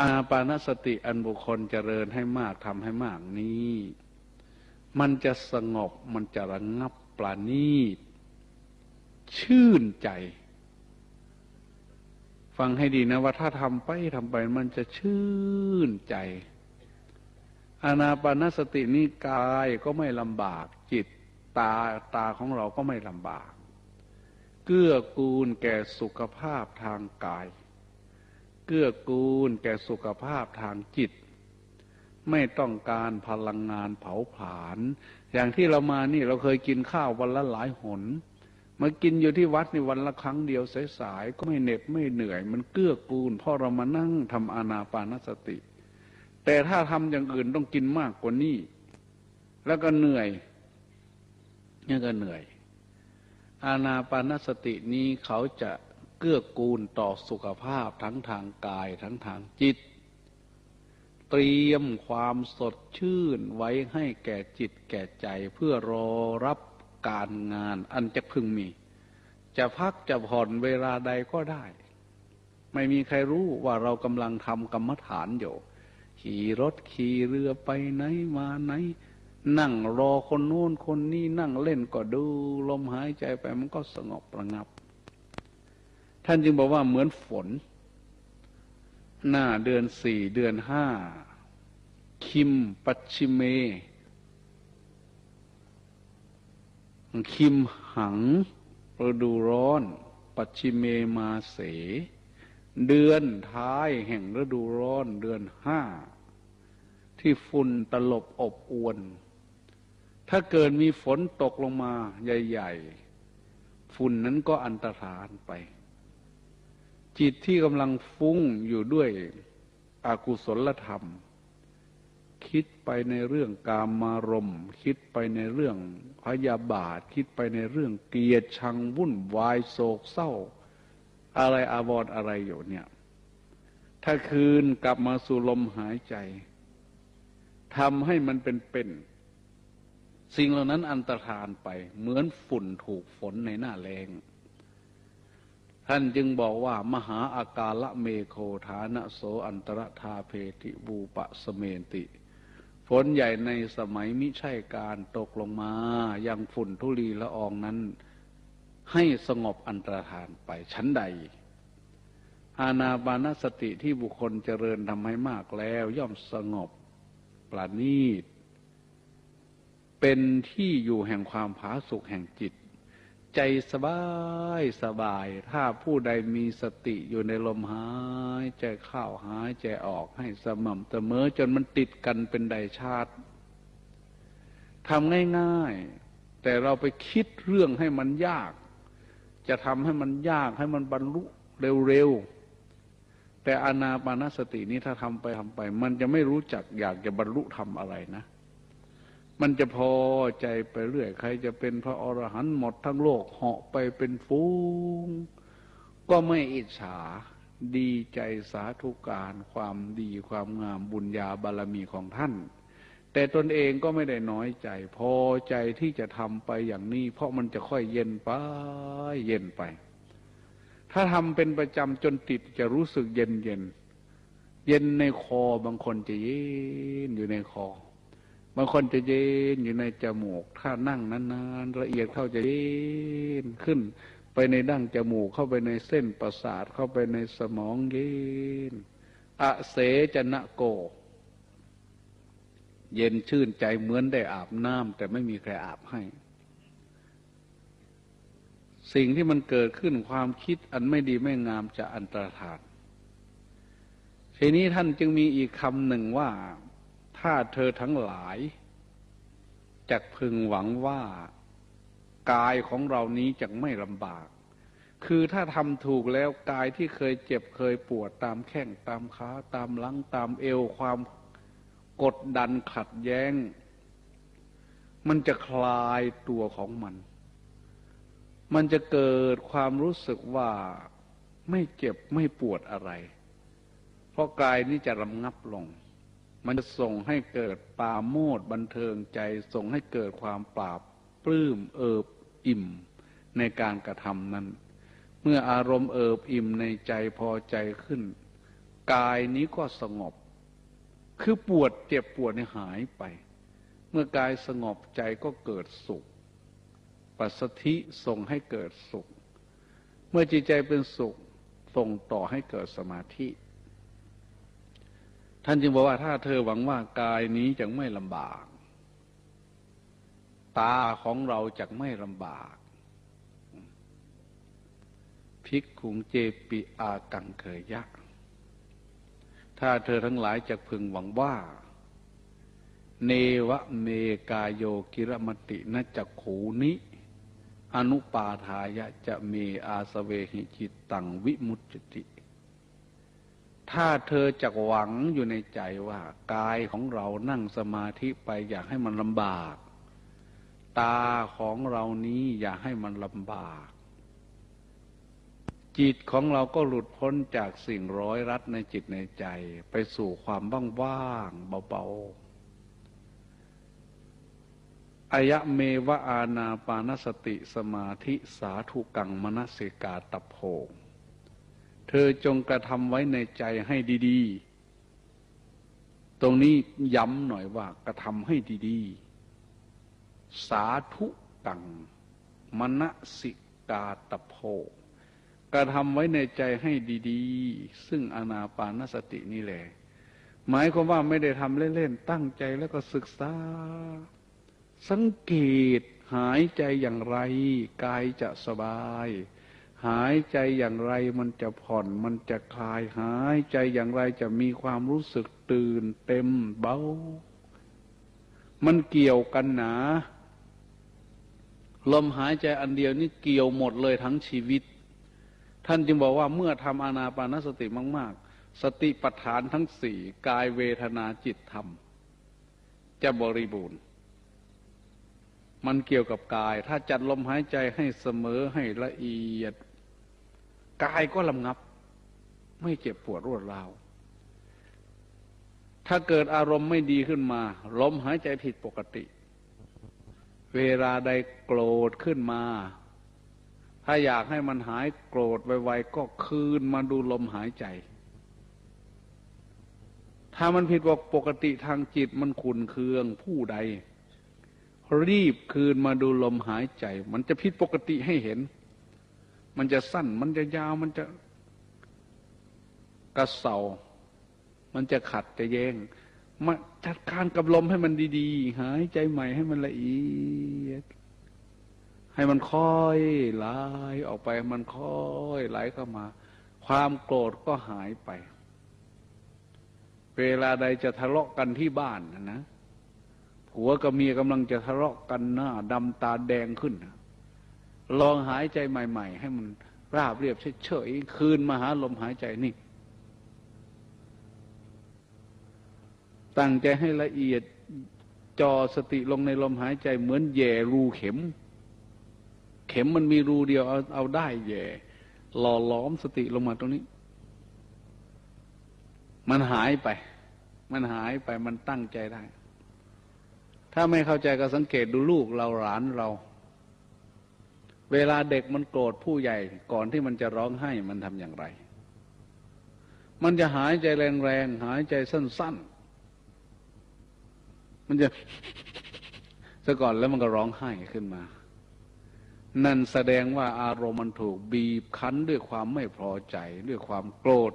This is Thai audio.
อาปานสติอันบุคคลเจริญให้มากทำให้มากนี้ มันจะสงบมันจะระงงับปราณีตชื่นใจ ฟังให้ดีนะว่าถ้าทำไปทำไปมันจะชื่นใจอานาปานสตินี่กายก็ไม่ลำบาก จิตตาตาของเราก็ไม่ลำบาก เกื้อกูลแก่สุขภาพทางกาย เกื้อกูลแก่สุขภาพทางจิต ไม่ต้องการพลังงานเผาผลาญอย่างที่เรามานี่เราเคยกินข้าววันละหลายหนมากินอยู่ที่วัดในวันละครั้งเดียวสายๆก็ไม่เหน็ดไม่เหนื่อย มันเกื้อกูลเพราะเรามานั่งทำอานาปานสติ แต่ถ้าทำอย่างอื่นต้องกินมากกว่านี้ แล้วก็เหนื่อยนี่ก็เหนื่อย อานาปานสตินี้เขาจะ เกื้อกูลต่อสุขภาพทั้งทางกายทั้งทางจิต เตรียมความสดชื่นไว้ให้แก่จิตแก่ใจเพื่อรอรับการงานอันจะพึงมี จะพักจะผ่อนเวลาใดก็ได้ ไม่มีใครรู้ว่าเรากำลังทำกรรมฐานอยู่ ขี่รถขี่เรือไปไหนมาไหนนั่งรอคนโน้นคนนี้นั่งเล่นก็ดู ลมหายใจไปมันก็สงบระงับ ท่านจึงบอกว่าเหมือนฝน หน้าเดือนสี่เดือนห้า คิมปัชชิเม คิมหังฤดูร้อน ปัจฉิเมมาเส เดือนท้ายแห่งฤดูร้อนเดือนห้า ที่ฝุ่นตลบอบอวน ถ้าเกิดมีฝนตกลงมาใหญ่ ๆ ฝุ่นนั้นก็อันตรธานไป จิตที่กำลังฟุ้งอยู่ด้วยอากุศลธรรม คิดไปในเรื่องกามารมคิดไปในเรื่องพยาบาท คิดไปในเรื่องเกลียดชังวุ่นวายโศกเศร้า อะไรอาวรอะไรอยู่เนี่ย ถ้าคืนกลับมาสู่ลมหายใจทำให้มันเป็นเป็น สิ่งเหล่านั้นอันตรธานไป เหมือนฝุ่นถูกฝนในหน้าแรง ท่านจึงบอกว่ามหาอากาละเมโคฐานะโสอันตรธาเพติบูปะสเมนติ ฝนใหญ่ในสมัยมิใช่การตกลงมายังฝุ่นทุลีละอองนั้น ให้สงบอันตรธานไปชั้นใด อาณาบานสติที่บุคคลเจริญทำให้มากแล้วย่อมสงบปราณีตเป็นที่อยู่แห่งความผาสุกแห่งจิต ใจสบายสบาย ถ้าผู้ใดมีสติอยู่ในลมหายใจเข้าหายใจออกให้สม่ำเสมอจนมันติดกันเป็นไดชาติทำง่ายๆ แต่เราไปคิดเรื่องให้มันยาก จะทำให้มันยากให้มันบรรลุเร็วๆ แต่อานาปานสตินี้ถ้าทำไปทำไป มันจะไม่รู้จักอยากจะบรรลุทำอะไรนะ มันจะพอใจไปเรื่อย ใครจะเป็นพระอรหันต์หมดทั้งโลกเหาะไปเป็นฟูง ก็ไม่อิจฉาดีใจสาธุการความดีความงามบุญญาบารมีของท่าน แต่ตนเองก็ไม่ได้น้อยใจ พอใจที่จะทำไปอย่างนี้ เพราะมันจะค่อยเย็นไป เย็นไป ถ้าทำเป็นประจำจนติดจะรู้สึกเย็นเย็น เย็นในคอบางคนจะเย็นอยู่ในคอ บางคนจะเย็นอยู่ในจมูก ถ้านั่งนานๆละเอียดเข้าจะเย็นขึ้น ไปในดั้งจมูกเข้าไปในเส้นประสาทเข้าไปในสมองเย็นอเสจนะโก เย็นชื่นใจเหมือนได้อาบน้ำแต่ไม่มีใครอาบให้ สิ่งที่มันเกิดขึ้นความคิดอันไม่ดีไม่งามจะอันตรธานทีนี้ท่านจึงมีอีกคำหนึ่งว่า ถ้าเธอทั้งหลายจะพึงหวังว่ากายของเรานี้จะไม่ลำบาก คือถ้าทำถูกแล้วกายที่เคยเจ็บเคยปวดตามแข้งตามขาตามหลังตามเอวความกดดันขัดแย้ง มันจะคลายตัวของมัน มันจะเกิดความรู้สึกว่าไม่เจ็บไม่ปวดอะไร เพราะกายนี้จะรำงับลง มันจะส่งให้เกิดปาโมดบันเทิงใจ ส่งให้เกิดความปราบปลื้มเอิบอิ่มในการกระทำนั้น เมื่ออารมณ์เอิบอิ่มในใจพอใจขึ้น กายนี้ก็สงบ คือปวดเจ็บปวดเนี่ยหายไป เมื่อกายสงบใจก็เกิดสุข ปัสสธิส่งให้เกิดสุข เมื่อจิตใจเป็นสุขส่งต่อให้เกิดสมาธิ ท่านจึงบอกว่าถ้าเธอหวังว่ากายนี้จะไม่ลำบาก ตาของเราจะไม่ลำบากภิกขุงเจปิอากังเคยยะ ถ้าเธอทั้งหลายจะพึงหวังว่า เนวะเมกายโยกิรมตินจักขูนิ อนุปาทายะจะเมอาสเวหิจิตตังวิมุตติ ถ้าเธอจะหวังอยู่ในใจว่ากายของเรานั่งสมาธิไปอยากให้มันลำบาก ตาของเรานี้อยากให้มันลำบาก จิตของเราก็หลุดพ้นจากสิ่งร้อยรัดในจิตในใจ ไปสู่ความว่างๆเบาๆอายะเมวะอาณาปานสติสมาธิสาธุกังมนสิกาตโพ เธอจงกระทำไว้ในใจให้ดีๆ ตรงนี้ย้ำหน่อยว่ากระทำให้ดีๆ สาธุกังมนสิกาตโพกระทำไว้ในใจให้ดีๆ ซึ่งอนาปานสตินี่แหละ หมายความว่าไม่ได้ทำเล่นๆ ตั้งใจแล้วก็ศึกษา สังเกตหายใจอย่างไร กายจะสบาย หายใจอย่างไรมันจะผ่อนมันจะคลายหายใจอย่างไรจะมีความรู้สึกตื่นเต็มเบา มันเกี่ยวกันหนาลมหายใจอันเดียวนี่เกี่ยวหมดเลยทั้งชีวิต ท่านจึงบอกว่าเมื่อทำอานาปานสติมาก ๆ สติปัฏฐานทั้งสี่กายเวทนาจิตธรรม จะบริบูรณ์ มันเกี่ยวกับกาย ถ้าจัดลมหายใจให้เสมอให้ละเอียด กายก็ลำงับ ไม่เจ็บปวดรวดราว ถ้าเกิดอารมณ์ไม่ดีขึ้นมา ลมหายใจผิดปกติ เวลาใดโกรธขึ้นมา ถ้าอยากให้มันหายโกรธไวๆก็คืนมาดูลมหายใจ ถ้ามันผิดปกติทางจิตมันขุนเคืองผู้ใด รีบคืนมาดูลมหายใจ มันจะผิดปกติให้เห็น มันจะสั้น มันจะยาว มันจะกระเสามันจะขัดจะแยงมาจัดการกับลมให้มันดีๆ หายใจใหม่ให้มันละเอียด ให้มันค่อยไหลออกไป มันค่อยไหลเข้ามา ความโกรธก็หายไป เวลาใดจะทะเลาะกันที่บ้านนะนะผัวกับเมียกำลังจะทะเลาะกันหน้าดำตาแดงขึ้น ลองหายใจใหม่ ๆ ให้มันราบเรียบเฉยๆคืนมาหาลมหายใจนี่ ตั้งใจให้ละเอียดจอสติลงในลมหายใจเหมือนแย่รูเข็ม เข็มมันมีรูเดียวเอาเอาได้แย่หล่อล้อมสติลงมาตรงนี้ มันหายไป มันหายไปมันตั้งใจได้ ถ้าไม่เข้าใจก็สังเกตดูลูกเราหลานเรา เวลาเด็กมันโกรธผู้ใหญ่ก่อนที่มันจะร้องไห้มันทำอย่างไร มันจะหายใจแรงๆหายใจสั้น ๆ มันจะซะก่อนแล้วมันก็ร้องไห้ขึ้นมา นั่นแสดงว่าอารมณ์มันถูกบีบคั้นด้วยความไม่พอใจ ด้วยความโกรธ